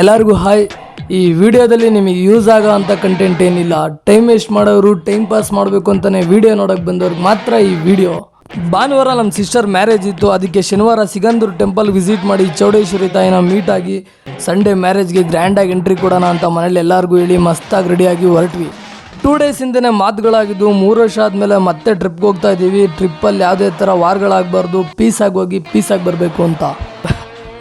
ಎಲ್ಲರಿಗೂ ಹಾಯ್. ಈ ವಿಡಿಯೋದಲ್ಲಿ ನಿಮಗೆ ಯೂಸ್ ಆಗೋ ಅಂಥ ಕಂಟೆಂಟ್ ಏನಿಲ್ಲ. ಟೈಮ್ ವೇಸ್ಟ್ ಮಾಡೋರು ಟೈಮ್ ಪಾಸ್ ಮಾಡಬೇಕು ಅಂತಲೇ ವಿಡಿಯೋ ನೋಡೋಕೆ ಬಂದವ್ರಿಗೆ ಮಾತ್ರ ಈ ವಿಡಿಯೋ. ಭಾನುವಾರ ನಮ್ಮ ಸಿಸ್ಟರ್ ಮ್ಯಾರೇಜ್ ಇತ್ತು. ಅದಕ್ಕೆ ಶನಿವಾರ ಸಿಗಂದೂರು ಟೆಂಪಲ್ ವಿಸಿಟ್ ಮಾಡಿ ಚೌಡೇಶ್ವರಿ ತಾಯಿನ ಮೀಟ್ ಆಗಿ ಸಂಡೇ ಮ್ಯಾರೇಜ್ಗೆ ಗ್ರ್ಯಾಂಡಾಗಿ ಎಂಟ್ರಿ ಕೊಡೋಣ ಅಂತ ಮನೇಲಿ ಎಲ್ಲರಿಗೂ ಹೇಳಿ ಮಸ್ತಾಗಿ ರೆಡಿಯಾಗಿ ಹೊರಟ್ವಿ. ಟೂ ಡೇಸ್ ಹಿಂದೆನೇ ಮಾತುಗಳಾಗಿದ್ದು ಮೂರು ವರ್ಷ ಆದಮೇಲೆ ಮತ್ತೆ ಟ್ರಿಪ್ಗೆ ಹೋಗ್ತಾ ಇದ್ದೀವಿ. ಟ್ರಿಪ್ಪಲ್ಲಿ ಯಾವುದೇ ಥರ ವಾರಗಳಾಗಬಾರ್ದು ಪೀಸಾಗಿ ಹೋಗಿ ಪೀಸಾಗಿ ಬರಬೇಕು ಅಂತ.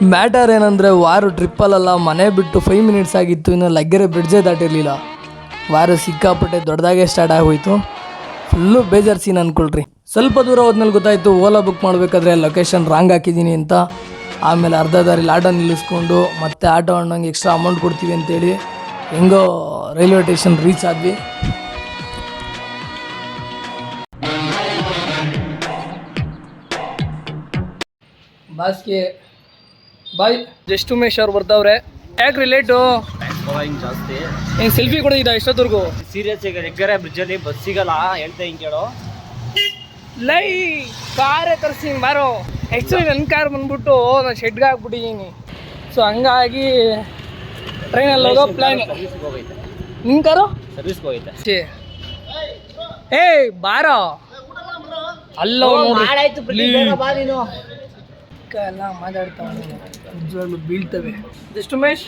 ಮ್ಯಾಟರ್ ಏನಂದರೆ ವಾರು ಟ್ರಿಪ್ಪಲ್ಲ ಮನೆ ಬಿಟ್ಟು ಫೈವ್ ಮಿನಿಟ್ಸ್ ಆಗಿತ್ತು, ಇನ್ನು ಲಗ್ಗೆರೆ ಬ್ರಿಡ್ಜೇ ದಾಟಿರಲಿಲ್ಲ. ವಾರು ಸಿಕ್ಕಾಪಟ್ಟೆ ದೊಡ್ಡದಾಗೆ ಸ್ಟಾರ್ಟ್ ಆಗೋಯ್ತು. ಫುಲ್ಲು ಬೇಜಾರು ಸೀನ್ ಅಂದ್ಕೊಳ್ರಿ ಸ್ವಲ್ಪ ದೂರ ಹೋದ್ಮೇಲೆ ಗೊತ್ತಾಯಿತು, ಓಲಾ ಬುಕ್ ಮಾಡಬೇಕಾದ್ರೆ ಲೊಕೇಶನ್ ರಾಂಗ್ ಹಾಕಿದ್ದೀನಿ ಅಂತ. ಆಮೇಲೆ ಅರ್ಧ ದಾರಿಲಿ ಆಟೋ ನಿಲ್ಲಿಸ್ಕೊಂಡು ಮತ್ತೆ ಆಟೋ ಅಣ್ಣಂಗೆ ಎಕ್ಸ್ಟ್ರಾ ಅಮೌಂಟ್ ಕೊಡ್ತೀವಿ ಅಂತೇಳಿ ಹೆಂಗೋ ರೈಲ್ವೆ ಸ್ಟೇಷನ್ ರೀಚ್ ಆದ್ವಿ. ಬಾಸ್ಗೆ ಬಾಯ್. ಜಸ್ಟ್ ಉಮೇಶ್ ಅವ್ರು ಬರ್ತಾವ್ರೆ ಯಾಕ್ರಿ ಲೇಟು ಫಾಲೋಯಿಂಗ್ ಜಾಸ್ತಿ. ಹಿಂಗೆ ಸೆಲ್ಫಿ ಕೊಡೋದಿದ್ದ ಇಷ್ಟೊತ್ತವರೆಗೂ? ಸೀರಿಯಸ್ ಈಗ ಎಗ್ಗರೆ ಬ್ರಿಡ್ಜಲ್ಲಿ ಬಸ್ ಸಿಗಲ್ಲ ಹೇಳ್ತಾ ಹಿಂಗೆ ಕೇಳು. ಲೈ ಕಾರೇ ತರಿಸಿ ಬಾರೋ ಆ್ಯಕ್ಚುಲಿ ನನ್ನ ಕಾರ್ ಬಂದ್ಬಿಟ್ಟು ನಾನು ಶೆಡ್ಗೆ ಹಾಕ್ಬಿಟ್ಟಿದ್ದೀನಿ ಸೊ ಹಂಗಾಗಿ ಟ್ರೈನಲ್ಲಿ ಹೋಗೋ ಪ್ಲ್ಯಾನ್ ನಿಮ್ಮ ಹೋಗೈತೆ ನಿನ್ನ ಕಾರು ಸರ್ವಿಸ್ಗೆ ಹೋಗೈತೆ. ಏಯ್ ಬಾರೋ. ಅಲ್ಲೋ ಮಾಡಾಯ್ತು ಬಾ ನೀನು. ಎಲ್ಲ ಮಾತಾಡ್ತಾವೆ ನಿಜವಾಗ್ಲೂ ಬೀಳ್ತವೆ. ಜಸ್ಟ್ ಉಮೇಶ್?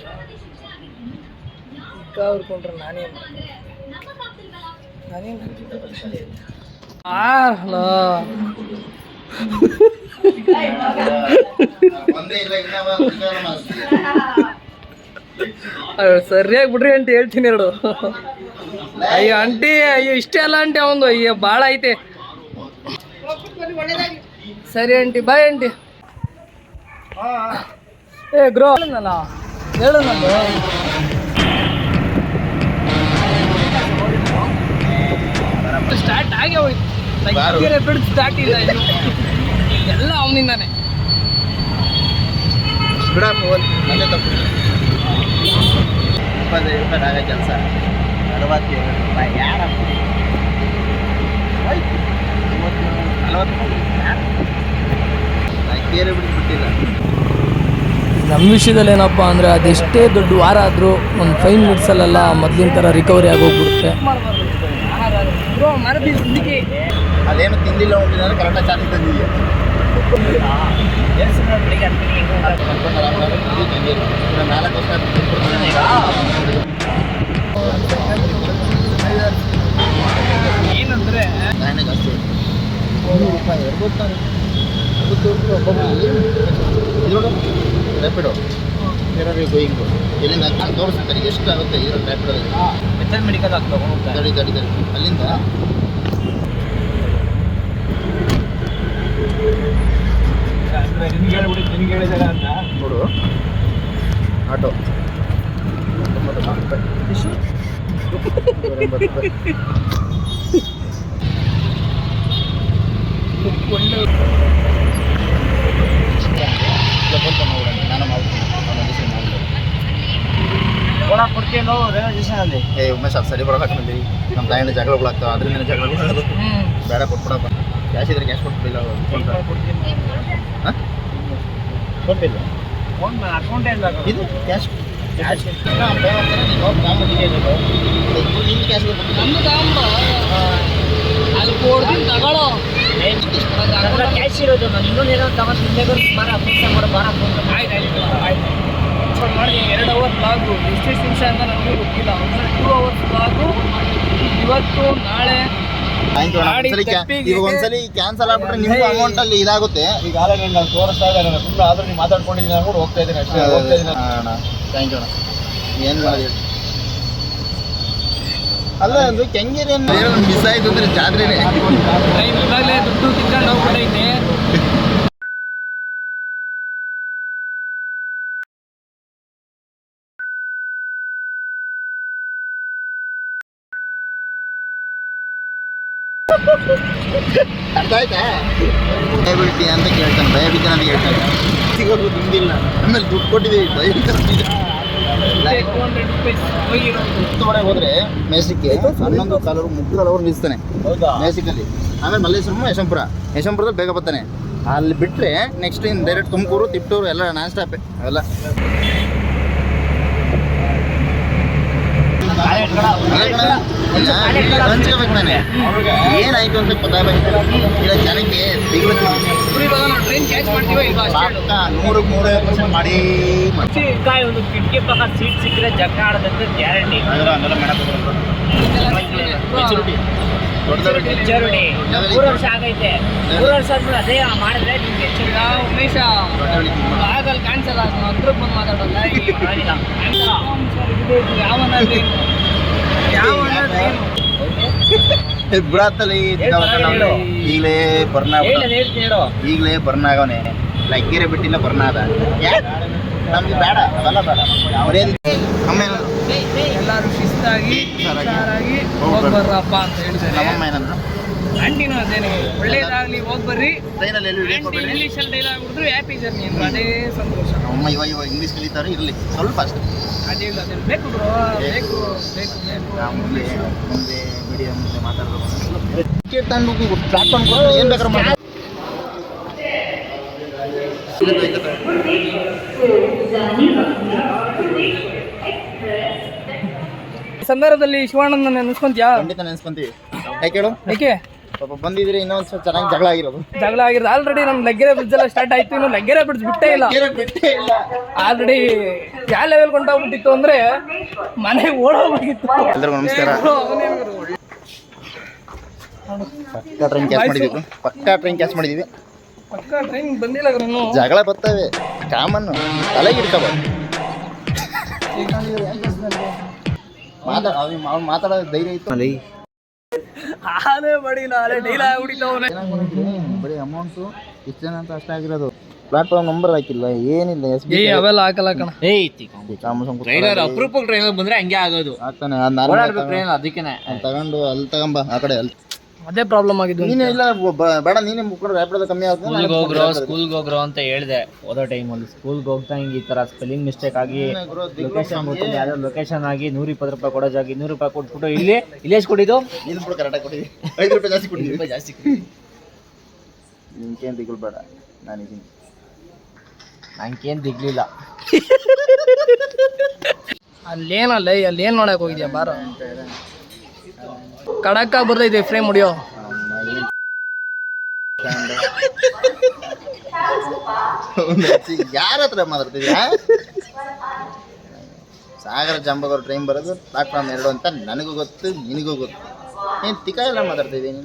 ಇಕ್ಕ ನಾನೇ ನಾನೇನು ನಾನೇನು ಹಲೋ ಸರಿಯಾಗಿ ಬಿಡ್ರಿ ಅಂತ ಹೇಳ್ತೀನಿ ಎರಡು. ಅಯ್ಯೋ ಅಂಟಿ ಅಯ್ಯೋ ಇಷ್ಟೇ ಅಲ್ಲ ಆಂಟಿ ಅವಂದು. ಅಯ್ಯೋ ಭಾಳ ಐತೆ. ಸರಿ ಆಂಟಿ ಬಾಯ್ ಆಂಟಿ. ಏ ಗ್ರೋ ಅಲ್ಲ ಹೇಳು ನಾನು ಸ್ಟಾರ್ಟ್ ಆಗೇ ಹೋಯ್ತು ಸ್ಟಾರ್ಟ್ ಬಿಡ್ದು ದಾಟಿಲ್ಲ ಇನ್ನು. ಎಲ್ಲ ಅವನಿಂದಾನೆ. ಬಿಡಪ್ಪ ಅಲ್ಲೇ ತಪ್ಪು ಇಪ್ಪತ್ತೈದು ರೂಪಾಯಿ ಆಗೋ ಕೆಲಸ. ಅರವತ್ತೇಳು ರೂಪಾಯಿ. ಯಾರ? ಕೇರಿ ಬಿಟ್ಟು ಬಿಟ್ಟಿಲ್ಲ ನಮ್ಮ ವಿಷಯದಲ್ಲಿ ಏನಪ್ಪ ಅಂದರೆ ಅದೆಷ್ಟೇ ದೊಡ್ಡ ವಾರ ಆದರೂ ಒಂದು ಫೈವ್ ಮಿನಿಟ್ಸಲ್ಲೆಲ್ಲ ಮೊದಲಿನ ಥರ ರಿಕವರಿ ಆಗೋಗ್ಬಿಡುತ್ತೆ. ಅದೇನು ತಿಂದಿಲ್ಲ ಉಂಟಿದ್ರೆ ಕರೆಕ್ಟಾಗಿ ಚಾರ್ಜ್ ತಂದಿದ್ಯಾ ನಾಲ್ಕು ವರ್ಷ ಏನಂದರೆ ಉಪಾಯ ನೋಡು ರ್ಯಾಪಿಡೋ. ಏನಾದ್ರು ಗೋಯಿಂಗು ಎಲ್ಲಿಂದ ತೋರಿಸ್ತಾರೆ ಎಷ್ಟು ಆಗುತ್ತೆ ಇದರ ರ್ಯಾಪಿಡೋ ಮೆಥಡ್ ಮೆಡಿಕಲ್ ಆಗ್ತಾವೆ ತಡಿ ತಡಿ ತಡಿ ಅಲ್ಲಿಂದ? ನೋಡು. ಆಟೋ. ನಾಲ್ಕು ರೂಪಾಯಿ. ನೂರ ಎಂಬತ್ತು ರೂಪಾಯಿ ನಾನು ಮಾಡ್ತೀನಿ ಏ ಉಮೇಶ್ ಅದು ಸರಿ ಬರೋಲ್ಲ ಕಣಲ್ಲಿ. ನಮ್ಮ ತಾಯಿನ ಜಗಳಗಳಾಗ್ತಾವ ಅದರಿಂದ ಜಗಳಗಳು ಬೇಡ ಕೊಟ್ಬಿಡಪ್ಪ. ಕ್ಯಾಶ್ ಇದ್ರೆ ಕ್ಯಾಶ್ ಕೊಟ್ಬಿಲ್ಲ ಹಾಂ? ಕೊಟ್ಟಿಲ್ಲ. ಇದು ಕ್ಯಾಶ್ ಕ್ಯಾಶ್ ಕ್ಯಾಶ್ ಅಲ್ಲಿ ಕೊಡ್ತೀನಿ ತಗೊಳ್ಳೋ. ಕ್ಯಾಶ್ ಇರೋದು ನಾನು ಇನ್ನೊಂದು ಏನೋ ತಗೊಂಡು ಬಾರ ಫೋನ್ ಬಾರ ಫೋನ್ ಆಯ್ತು ಆಯ್ತು ಆಯ್ತು. ಮಾಡಿ ಎರಡು ಅವರ್ ಬ್ಲಾಗು ಎಷ್ಟೆಷ್ಟು ನಿಮಿಷ ಅಂತ ನನಗೂ ಗೊತ್ತಿಲ್ಲ. ಒಂದು ಟೂ ಅವರ್ಸ್ ಬ್ಲಾಗು ಇವತ್ತು ನಾಳೆ ಮಾಡಿ ಒಂದ್ಸಲಿ ಕ್ಯಾನ್ಸಲ್ ಆಗ್ಬಿಟ್ರೆ ನಿಮ್ಮ ಅಮೌಂಟ್ ಅಲ್ಲಿ ಇದಾಗುತ್ತೆ. ಈಗ ಆಲ್ರೆಡಿ ನಾನು ತೋರಿಸ್ತಾ ಇದ್ದಾರೆ ಸುಮ್ಮನೆ ಆದ್ರೂ ನೀವು ಮಾತಾಡ್ಕೊಂಡಿದ್ದೀನಿ ಅನ್ಕೊಂಡು ಹೋಗ್ತಾ ಇದ್ದೀನಿ ಅಷ್ಟೇ. ಹೋಗ್ತಾ ಇದ್ದೀನಿ. ಅಣ್ಣ. ಥ್ಯಾಂಕ್ ಯು ಅಣ್ಣ. ಏನು ಮಾಡಿ ಅಲ್ಲ ಅದು ಕೆಂಗೇರಿ ಮಿಸ್ ಆಯ್ತು ಅಂದ್ರೆ ಜಾತ್ರೆನೇ ಟೈಮ್ ಇವಾಗಲೇ ದುಡ್ಡು ತಿನ್ಕೊಂಡು ಹೋಗ್ಬಿಟ್ಟೈತೆ ಅರ್ಥ ಆಯ್ತಾ ದಯವಿಟ್ಟು ಅಂತ ಕೇಳ್ತಾನೆ ದಯವಿಟ್ಟು ನನಗೆ ಹೇಳ್ತಾನೆ ಸಿಗೋದು ದುಡ್ಡಿಲ್ಲ ಆಮೇಲೆ ದುಡ್ಡು ಕೊಟ್ಟಿದ್ದೀವಿ ಭಯ ಹೋದ್ರೆ ಮೇಸಿಕ್ಕೆ ಹನ್ನೊಂದು ಕಾಲವರು ಮುಗ್ಗು ಅವರು ನಿಲ್ಲಿಸ್ತಾನೆ. ಹೌದಾ? ಮೇಸಿಕಲ್ಲಿ ಆಮೇಲೆ ಮಲ್ಲೇಶ್ವರಂ ಯಶವಂಪುರ ಯಶವಂಪುರದಲ್ಲಿ ಬೇಗ ಬರ್ತಾನೆ. ಅಲ್ಲಿ ಬಿಟ್ಟರೆ ನೆಕ್ಸ್ಟ್ ಇನ್ನು ಡೈರೆಕ್ಟ್ ತುಮಕೂರು ತಿಪ್ಟೂರು ಎಲ್ಲ ನಾನ್ ಸ್ಟಾಪೇ ಅವೆಲ್ಲ. ಹಂಚ್ಕೋಬೇಕು ನಾನೇ ಏನಾಯ್ತು ಅಂತ ಗೊತ್ತಾಗಬೇಕು ಇಲ್ಲ ಜನಕ್ಕೆ ಸಿಗ್ಬೇಕು ನೂರಕ್ಕೆ ಮಾಡಿ ಕಿಟಕಿ ಪಕ್ಕ ಸೀಟ್ ಸಿಕ್ಕರೆ ಜಗ ಆಡೋದಂತ ಗ್ಯಾರಂಟಿ ಅದೆಲ್ಲ ಮೇಡಮ್ ಮೂರು ವರ್ಷ ಆಗೈತೆ ಮೂರು ವರ್ಷ ಮಾಡಿದ್ರೆ ನಿಮ್ಗೆ ಎಚ್ಚರಿಕೆ ಉಮೇಶ ಆಗಲ್ಲ ಕ್ಯಾನ್ಸಲ್ ಹತ್ರಕ್ಕೆ ಬಂದು ಮಾತಾಡಲ್ಲ ಈ ಆಗಿಲ್ಲ ಯಾವನ ಟ್ರೈನ್ ಯಾವನ ಟ್ರೈನ್ ಬಿಡತ್ತಲ್ಲಿ. ಈಗಲೇ ಬರ್ನ ಈಗಲೇ ಬರ್ನ್ ಆಗವನೆ ಲಗ್ಗೆರೆ ಬಿಟ್ಟಿಲ್ಲ ಬರ್ನ ಅದ? ನಮ್ಗೆ ಬೇಡ ಅದೆಲ್ಲ ಬೇಡ. ಅವ್ರೇನ್ ಏನಂದ್ರು ಎಲ್ಲರೂ ಶಿಸ್ತಾಗಿ ಹುಷಾರಾಗಿ. ಹೋಗಿ ಬರ್ರಪ್ಪ ಅಂತ ಹೇಳ್ತಾರೆ ನಮ್ಮಮ್ಮ ಏನಂದ್ರು ಆಂಟಿನೂ ಅದೇನೆ ಒಳ್ಳೇದಾಗ್ಲಿ ಹೋಗ್ಬರ್ರಿ. ಟ್ರೈನಲ್ಲಿ ಹೋಗ್ಬೇಡ್ರಿ ಇಂಗ್ಲೀಷಲ್ಲಿ ಡೈಲಾಗ್ ಹೊಡೆದ್ರು ಹ್ಯಾಪಿ ಜರ್ನಿ ಅದೇ ಸಂತೋಷ. ಅಮ್ಮ ಇವಾಗ ಇವಾಗ ಇಂಗ್ಲೀಷ್ ಕಲಿತಾರೆ ಇರಲಿ. ಸ್ವಲ್ಪ ಅಷ್ಟೇ. ಬೇಕು ಬ್ರೋ ಬೇಕು ಬೇಕು ಬೇಕು. ನಾವು ಮುಂದೆ ಮುಂದೆ ಮೀಡಿಯಾ ಮುಂದೆ ಮಾತಾಡಬೇಕು. ಟಿಕೆಟ್ ತಗೊಂಡು ಪ್ಲಾಟ್ಫಾರ್ಮ್ ಕೊಟ್ಟು ಏನು ಬೇಕಾದ್ರೂ ಮಾಡಿ ಈ ಸಂದರ್ಭದಲ್ಲಿ ಶಿವಾನಂದ ನೆನೆಸ್ಕೊಂತೀಯಾ? ಖಂಡಿತ ನೆನೆಸ್ಕೊಂತೀವಿ. ಯಾಕೆ ಹೇಳು? ಯಾಕೆ? ಪಾಪ ಬಂದಿದ್ರೆ ಇನ್ನೊಂದು ಸ್ವಲ್ಪ ಚೆನ್ನಾಗಿ ಜಗಳ ಆಗಿರೋದು. ಜಗಳ ಆಗಿರೋದು. ಆಲ್ರೆಡಿ ನಮ್ಮ ಲಗ್ಗೆರೆ ಬ್ರಿಡ್ಜ್ ಎಲ್ಲ ಸ್ಟಾರ್ಟ್ ಆಯ್ತು. ಇನ್ನು ಲಗ್ಗೆರೆ ಬ್ರಿಡ್ಜ್ ಬಿಟ್ಟೇ ಇಲ್ಲ. ಬಿಟ್ಟೇ ಇಲ್ಲ. ಆಲ್ರೆಡಿ ಯಾವ ಲೆವೆಲ್ ಕೊಂಡೋಗ್ಬಿಟ್ಟಿತ್ತು ಅಂದ್ರೆ ಮನೆ ಓಡೋಗ್ಬಿಟ್ಟಿತ್ತು. ಎಲ್ರಿಗೂ ನಮಸ್ಕಾರ. ಪಕ್ಕಾ ಟ್ರೈನ್ ಕ್ಯಾಚ್ ಮಾಡಿದೀವಿ. ಪಕ್ಕಾ ಟ್ರೈನ್ ಕ್ಯಾಚ್ ಮಾಡಿದೀವಿ. ಪಕ್ಕ ಟ್ರೈನ್ ಬಂದಿಲ್ಲ ಗುರು ಜಗಳ ಬರ್ತವೆ. ಕಾಮನ್. ತಲೆಗೆ ಇಟ್ಕೋಬಾರ್ದು ಮಾತಾಡ ಅವ್ನು ಮಾತಾಡೋ ಧೈರ್ಯ ಇತ್ತು. ಆನೆ ಬಡಿಲ್ಲ ಅಲೆ ಡೈಲಾಗ್ ಹೊಡಿತಾವನೆ ಬರೀ ಅಮೌಂಟು ಇಷ್ಟು ಜನ ಅಂತ ಅಷ್ಟೇ ಆಗಿರೋದು. ಪ್ಲಾಟ್ಫಾರ್ಮ್ ನಂಬರ್ ಹಾಕಿಲ್ಲ ಏನಿಲ್ಲ ಎಸ್ ಬಿ ಏ ಅವೆಲ್ಲ ಹಾಕಲ್ಲ ಕಣ. ಟ್ರೈನರ್ ಅಪರೂಪಕ್ಕೆ ಟ್ರೈನರ್ ಬಂದ್ರೆ ಹಂಗೆ ಆಗೋದು. ಆಗ್ತಾನೆ ಅದಕ್ಕೆ ತಗೊಂಡು ಅಲ್ಲಿ ತಗೊಂಬ ಆ ಕಡೆ ಅಲ್ಲಿ. ಅದೇ ಪ್ರಾಬ್ಲಮ್ ಆಗಿದ್ದು ನೀನೇ ಇಲ್ಲ ಬ- ಬೇಡ ನೀನೇ ಮುಕ್ಕೊಂಡು ರ್ಯಾಪಿಡೋದ ಕಮ್ಮಿ ಆಗುತ್ತೆ ಸ್ಕೂಲ್ಗೆ ಹೋಗ್ರೋ ಸ್ಕೂಲ್ಗೆ ಹೋಗ್ರೋ ಅಂತ ಹೇಳಿದೆ ಓದೋ ಟೈಮಲ್ಲಿ ಸ್ಕೂಲ್ಗೆ ಹೋಗ್ತಾ ಹಿಂಗೆ ಈ ಥರ ಸ್ಪೆಲ್ಲಿಂಗ್ ಮಿಸ್ಟೇಕ್ ಆಗಿ ಲೊಕೇಶನ್ ಗೊತ್ತಿಲ್ಲ ಯಾವ್ದೋ ಲೊಕೇಶನ್ ಆಗಿ ನೂರ ಇಪ್ಪತ್ತು ರೂಪಾಯಿ ಕೊಡೋ ಜಾಗಿ ನೂರು ರೂಪಾಯಿ ಕೊಟ್ಬಿಟ್ಟು ಇಲ್ಲಿ ಇಲ್ಲಿ ಎಷ್ಟು ಕೊಟ್ಟಿದ್ದು? ನೀನು ಕೂಡ ಕರೆಕ್ಟಾಗಿ ಕೊಟ್ಟಿದ್ವಿ ಐದು ರೂಪಾಯಿ ಜಾಸ್ತಿ ಕೊಟ್ಟಿದ್ವಿ ಜಾಸ್ತಿ ನಿಮ್ಗೇನು ದಿಗ್ಲು ಬೇಡ ನಾನಿದ್ದೀನಿ. ನಂಗೇನು ದಿಗ್ಲಿಲ್ಲ. ಅಲ್ಲೇನಲ್ಲ ಅಲ್ಲಿ ಏನ್ ನೋಡಕ್ ಹೋಗಿದ್ಯಾ ಬಾರ? ಕಡಕ್ಕ ಬರ್ತೈತೆ ಫ್ರೇಮ್ ಹೊಡಿಯೋ ಯಾರ ಹತ್ರ ಮಾತಾಡ್ತಿದ್ಯಾ? ಸಾಗರ ಜಂಬಗೌರ್ ಟ್ರೈನ್ ಬರೋದು ಪ್ಲಾಟ್ಫಾರ್ಮ್ ಎರಡು ಅಂತ ನನಗೂ ಗೊತ್ತು, ನಿನಗೂ ಗೊತ್ತು. ಏನು ತಿಕ್ಕ ಎಲ್ಲ ಮಾತಾಡ್ತಿದ್ದೀನಿ.